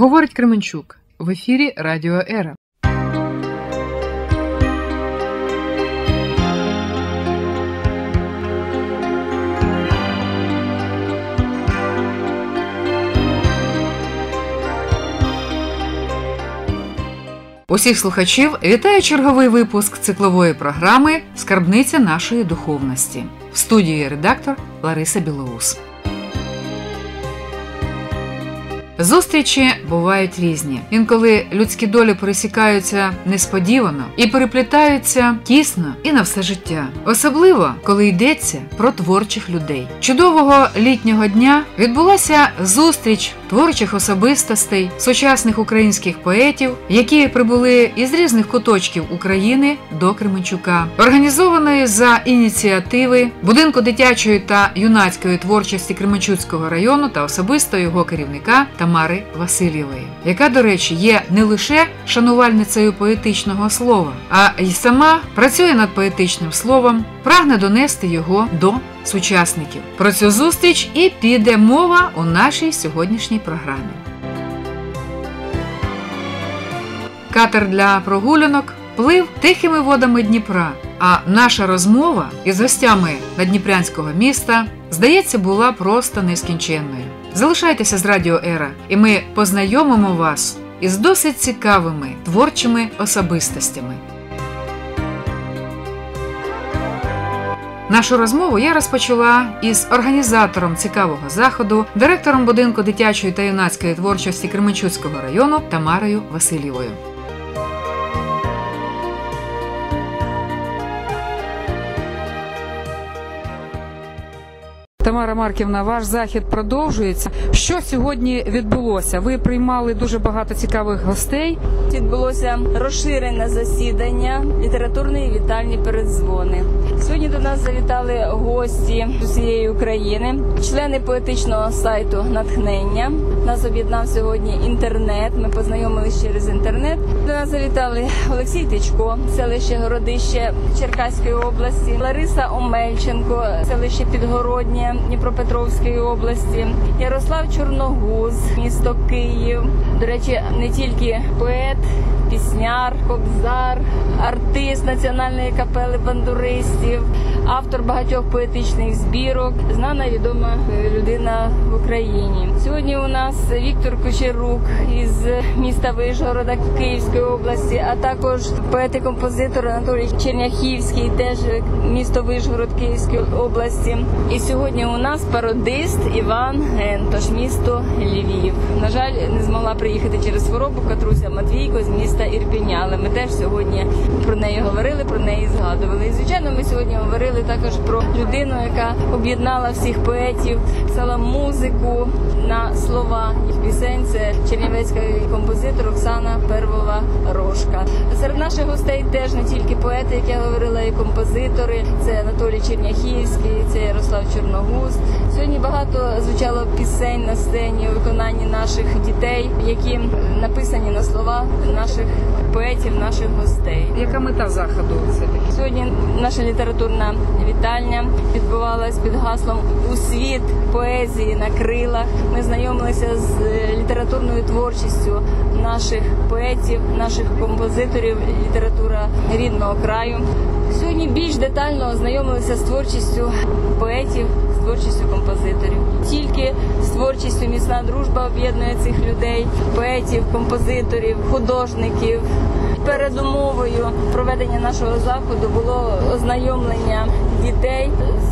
Говорить Кременчук в ефірі Радіо Ера. Усіх слухачів вітає черговий випуск циклової програми Скарбниця нашої духовності в студії редактор Лариса Білоус. Зустрічі бувають різні. Інколи людські долі пересікаються несподівано і переплітаються тісно і на все життя. Особливо, коли йдеться про творчих людей. Чудового літнього дня відбулася зустріч творчих особистостей, сучасних українських поетів, які прибули із різних куточків України до Кременчука, організованої за ініціативи будинку дитячої та юнацької творчості Кременчуцького району та особисто його керівника Тамари Васильєвої, яка, до речі, є не лише шанувальницею поетичного слова, а й сама працює над поетичним словом, прагне донести його до сучасників. Про цю зустріч і піде мова у нашій сьогоднішній програмі. Катер для прогулянок плив тихими водами Дніпра. А наша розмова із гостями надніпрянського міста, здається, була просто нескінченною. Залишайтеся з Радіо Ера, і ми познайомимо вас із досить цікавими творчими особистостями. Нашу розмову я розпочала із організатором цікавого заходу, директором будинку дитячої та юнацької творчості Кременчуцького району Тамарою Васильєвою. Тамара Марківна, ваш захід продовжується. Що сьогодні відбулося? Ви приймали дуже багато цікавих гостей. Відбулося розширене засідання літературної вітальні передзвони. Сьогодні до нас завітали гості з усієї України, члени поетичного сайту Натхнення. Нас об'єднав сьогодні інтернет. Ми познайомилися через інтернет. До нас завітали Олексій Тичко, селище Городище Черкаської області, Лариса Омельченко, селище Підгороднє. Дніпропетровської області, Ярослав Чорногуз, місто Київ. До речі, не тільки поет, пісняр, кобзар, артист національної капели бандуристів, автор багатьох поетичних збірок, знана відома людина в Україні. Сьогодні у нас Віктор Кочерук із міста Вишгорода Київської області, а також поет і композитор Анатолій Черняхівський, теж місто Вишгород Київської області. І сьогодні у нас пародист Іван Гентош, місто Львів. На жаль, не змогла приїхати через хворобу Катруся Матвійко з міста Ірпіня, але ми теж сьогодні про неї говорили, про неї згадували. І звичайно, ми сьогодні говорили також про людину, яка об'єднала всіх поетів, писала музику на слова їх пісень. Це чернівецька композитор Оксана Первова Рожка. Серед наших гостей теж не тільки поети, як я говорила, і композитори. Це Анатолій Черняхівський, це Ярослав Чорногуз. Сьогодні багато звучало пісень на сцені у виконанні наших дітей, які написані на слова наших поетів, наших гостей. Яка мета заходу? Це таки? Сьогодні наша літературна вітальня відбувалась під гаслом у світ поезії на крилах. Ми знайомилися з літературною творчістю наших поетів, наших композиторів, література рідного краю. Сьогодні більш детально ознайомилися з творчістю поетів, з творчістю композиторів. Тільки з творчістю міцна дружба об'єднує цих людей, поетів, композиторів, художників. Передумовою проведення нашого заходу було ознайомлення дітей з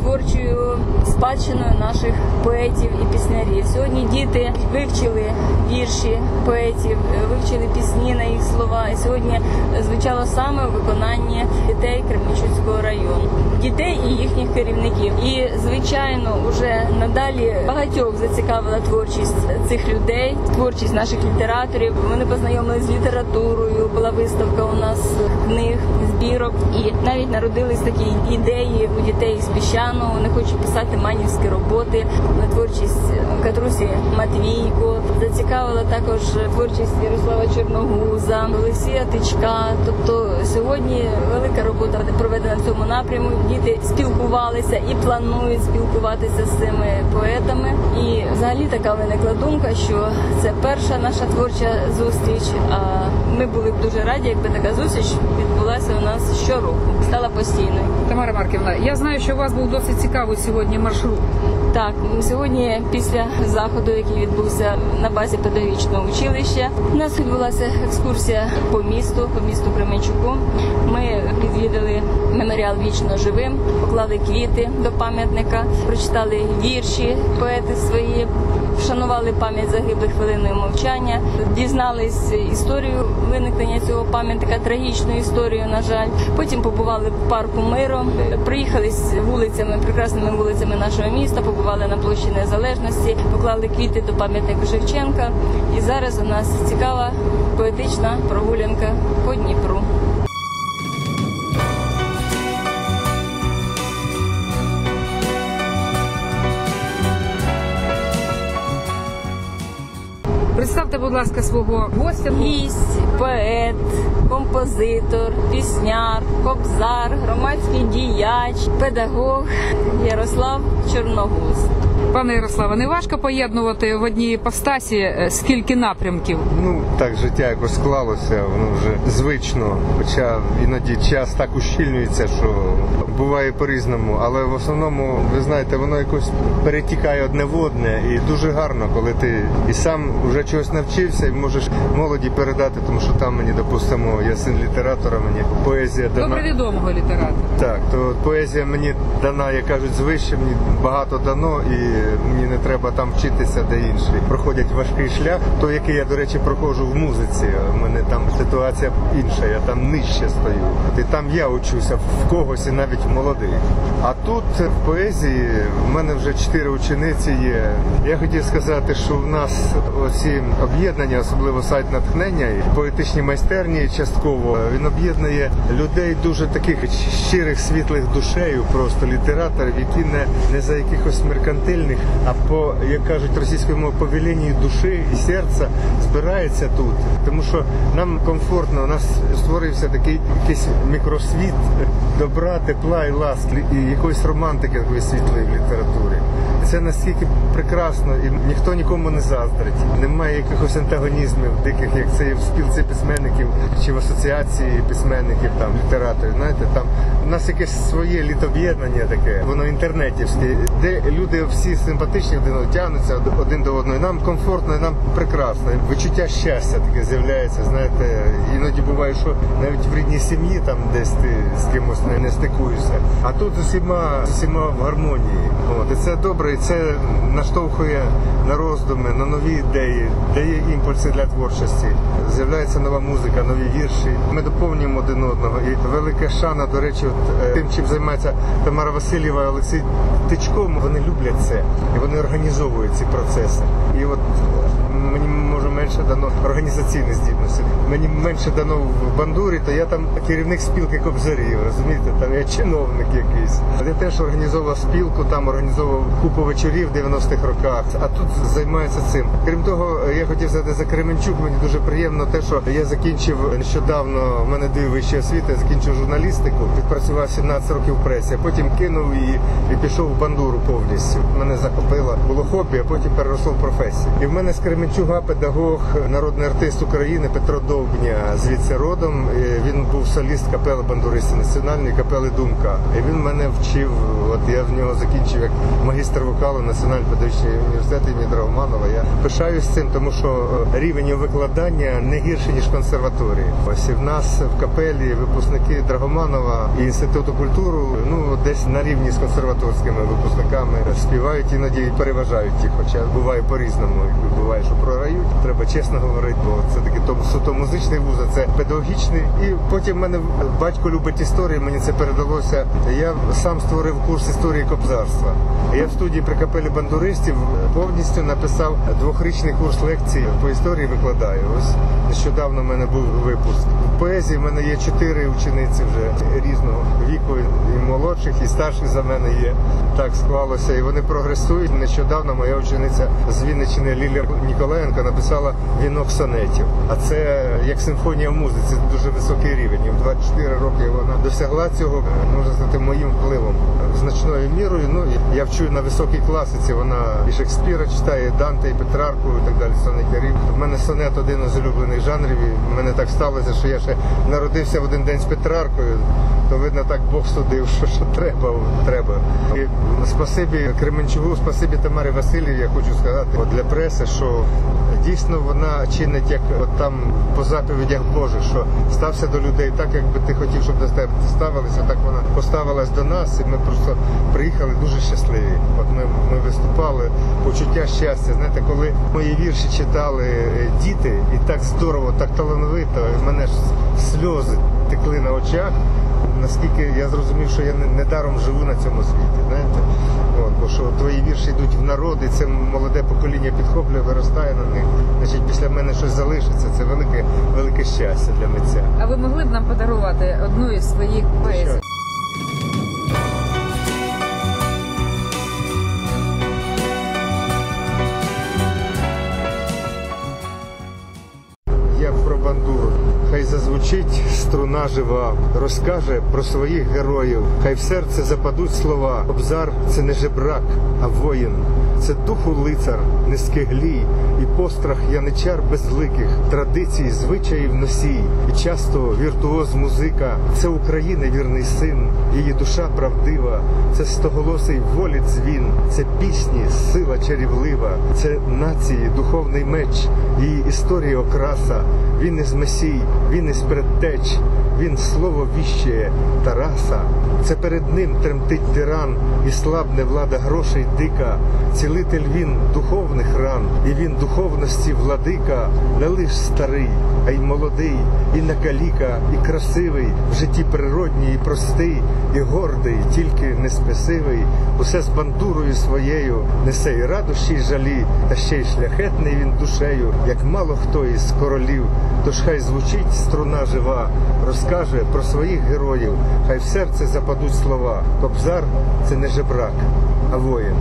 творчою спадщиною наших поетів і піснярів. Сьогодні діти вивчили вірші поетів, вивчили пісні на їх слова. І сьогодні звучало саме у виконанні дітей Кременчуцького району, дітей і їхніх керівників. І звичайно, уже надалі багатьох зацікавила творчість цих людей, творчість наших літераторів. Вони познайомилися з літературою. Була виставка у нас книг, збірок, і навіть народились такі ідеї у дітей з піщану, вони хочуть писати манівські роботи на творчість Катрусі Матвійко. Зацікавила також творчість Ярослава Чорногуза, Олексія Тичка. Тобто сьогодні велика робота проведена в цьому напряму. Діти спілкувалися і планують спілкуватися з цими поетами. І взагалі така виникла думка, що це перша наша творча зустріч. А ми були б дуже раді, якби така зустріч відбулася у нас щороку, стала постійною. Тамара Марківна, я знаю, що у вас був досить цікавий сьогодні маршрут. Так, сьогодні після заходу, який відбувся на базі педагогічного училища, у нас відбулася екскурсія по місту, по місту Кременчуку. Ми відвідали меморіал вічно живим, поклали квіти до пам'ятника, прочитали вірші, поети свої, вшанували пам'ять загиблих хвилиною мовчання, дізнались історію виникнення цього пам'ятника, трагічну історію, на жаль. Потім побували в парку миру, приїхались вулицями, прекрасними вулицями нашого міста, побували на площі Незалежності, поклали квіти до пам'ятника Шевченка. І зараз у нас цікава поетична прогулянка по Дніпру. Представте, будь ласка, свого гостя. Гість, поет, композитор, пісняр, кобзар, громадський діяч, педагог Ярослав Чорногуз. Пане Ярославе, не важко поєднувати в одній іпостасі е, скільки напрямків? Ну так життя якось склалося, воно вже звично. Хоча іноді час так ущільнюється, що буває по-різному. Але в основному, ви знаєте, воно якось перетікає одне в одне, і дуже гарно, коли ти і сам вже чогось навчився, і можеш молоді передати, тому що там мені, допустимо, я син літератора, мені поезія дана. Добре відомого літератора. Так, то поезія мені дана, як кажуть, звище, мені багато дано, і мені не треба там вчитися, де інші проходять важкий шлях. Той, який я, до речі, проходжу в музиці. У мене там ситуація інша, я там нижче стою. І там я учуся в когось і навіть в молодих. А тут в поезії в мене вже чотири учениці є. Я хотів сказати, що в нас оці об'єднання, особливо сайт натхнення і поетичні майстерні, частково він об'єднує людей дуже таких щирих, світлих душею, просто літераторів, які не, не за якихось меркантильних, а по як кажуть російською мовою, по душі і серця збирається тут. Тому що нам комфортно, у нас створився такий якийсь мікросвіт добра, тепла і ласки, і якоїсь романтики такої світлої в літературі. Це настільки прекрасно, і ніхто нікому не заздрить. Немає якихось антагонізмів, диких, як це в спілці письменників чи в асоціації письменників, там літераторів. Знаєте, там у нас якесь своє літоб'єднання таке, воно інтернетівське, де люди всі симпатичні один тягнуться один до одного. І Нам комфортно, і нам прекрасно. Відчуття щастя таке з'являється. Знаєте, іноді буває, що навіть в рідній сім'ї там десь ти з кимось не, не стикуєшся. А тут з усіма з усіма в гармонії. От і це добре, це наштовхує на роздуми, на нові ідеї, дає імпульси для творчості. З'являється нова музика, нові вірші. Ми доповнюємо один одного. І велика шана, до речі, от, е, тим, чим займається Тамара Васильєва Олексій Тичко, вони люблять це і вони організовують ці процеси. І от мені може менше дано організаційних здібностей. Мені менше дано в бандурі, то я там керівник спілки кобзарів. Розумієте, там я чиновник якийсь. Я теж організовував спілку, там організовував купу вечорів в 90-х роках. А тут займаюся цим. Крім того, я хотів сказати за Кременчук. Мені дуже приємно те, що я закінчив нещодавно. в мене дві вищі освіти. Я закінчив журналістику, відпрацював 17 років в пресі, а потім кинув її і пішов в бандуру повністю. Мене захопило, було хобі, а потім переросло в професію. І в мене з Кременчуга педагог, народний артист України Петро Довбня, звідси родом. Він був соліст капели бандуристів національної капели Думка. І він мене вчив. От я в нього закінчив як магістр вокалу Національний педагогічний університет імені Драгоманова. Я пишаюсь цим, тому що е, рівень викладання не гірший ніж консерваторії. Ось і в нас в капелі випускники Драгоманова і інституту культури, ну десь на рівні з консерваторськими випускниками співають іноді переважають їх, хоча буває по-різному. Якби Буває, що чесно говорити, бо це таки то суто музичний вуз, а це педагогічний. І потім в мене батько любить історії. Мені це передалося. Я сам створив курс історії кобзарства. Я в студії при капелі бандуристів повністю написав двохрічний курс лекцій по історії. Викладаю. Ось нещодавно в мене був випуск. В поезії в мене є чотири учениці вже різного віку і молодших і старших за мене є. Так склалося, і вони прогресують. Нещодавно моя учениця з Вінниччини Лілія Ніколаєнко написала вінок сонетів. А це як симфонія в музиці, дуже високий рівень. І в 24 роки вона досягла цього, можна сказати, моїм впливом значною мірою. Ну я вчу на високій класиці. Вона і Шекспіра читає, і Данте, і Петрарку, і так далі. Сонетярів. У мене сонет один із улюблених жанрів. І в мене так сталося, що я ще народився в один день з Петраркою. То видно, так Бог судив, що, що треба, треба. І спасибі Кременчугу, спасибі Тамарі Васильєві, я хочу сказати для преси, що дійсно вона чинить як от там по заповідях Божих, що стався до людей так, якби ти хотів, щоб до тебе ставилися, так вона поставилась до нас, і ми просто приїхали дуже щасливі. От ми, ми виступали, почуття щастя. Знаєте, коли мої вірші читали е, діти, і так здорово, так талановито, і мене ж сльози текли на очах. Наскільки я зрозумів, що я не- недаром живу на цьому світі, знаєте? От, бо що твої вірші йдуть в народ, і це молоде покоління підхоплює, виростає на них. Значить, після мене щось залишиться. Це велике, велике щастя для митця. А ви могли б нам подарувати одну із своїх поезій? Хай зазвучить струна жива, розкаже про своїх героїв. Хай в серце западуть слова. Обзар це не жебрак, а воїн. Це духу лицар, не скиглій, і пострах яничар безликих, традицій, звичаїв носій. І часто віртуоз музика. Це України вірний син, її душа правдива. Це стоголосий волі дзвін, це пісні, сила чарівлива, це нації, духовний меч, її історії окраса. Він із месій, він із предтеч, він слово віщає Тараса. Це перед ним тремтить тиран, і слабне влада грошей дика. Цілитель він духовних ран, і він духовності владика, не лиш старий, а й молодий, і накаліка, і красивий, в житті природній і простий, і гордий, тільки не спесивий, усе з бандурою своєю, несе і радощі, й жалі, та ще й шляхетний він душею, як мало хто із королів. Тож хай звучить струна жива, розкаже про своїх героїв, хай в серце западуть слова. Кобзар це не жебрак, а воїн.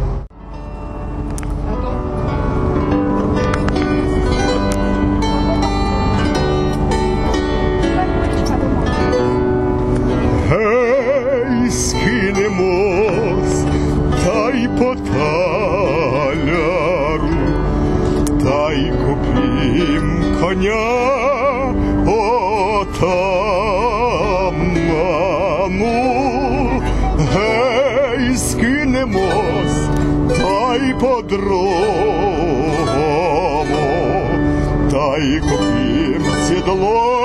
Та й купім коня отаману. Гей, скинемось, та й по другому, та й купім сідло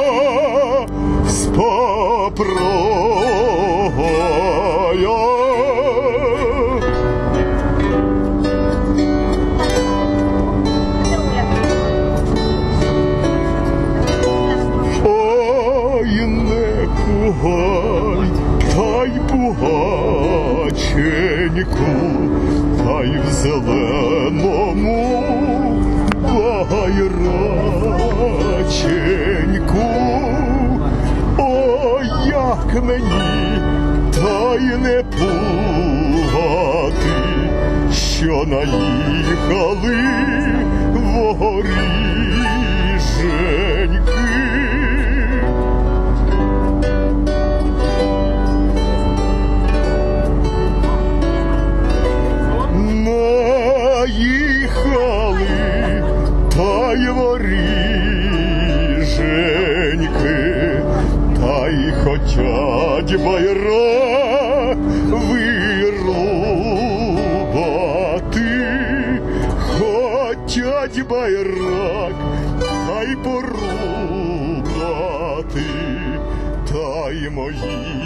й не пугати, що наїхали воріженьки. Та й хотять байра вирубати, хотять байрак, хай порубати, та й дітей.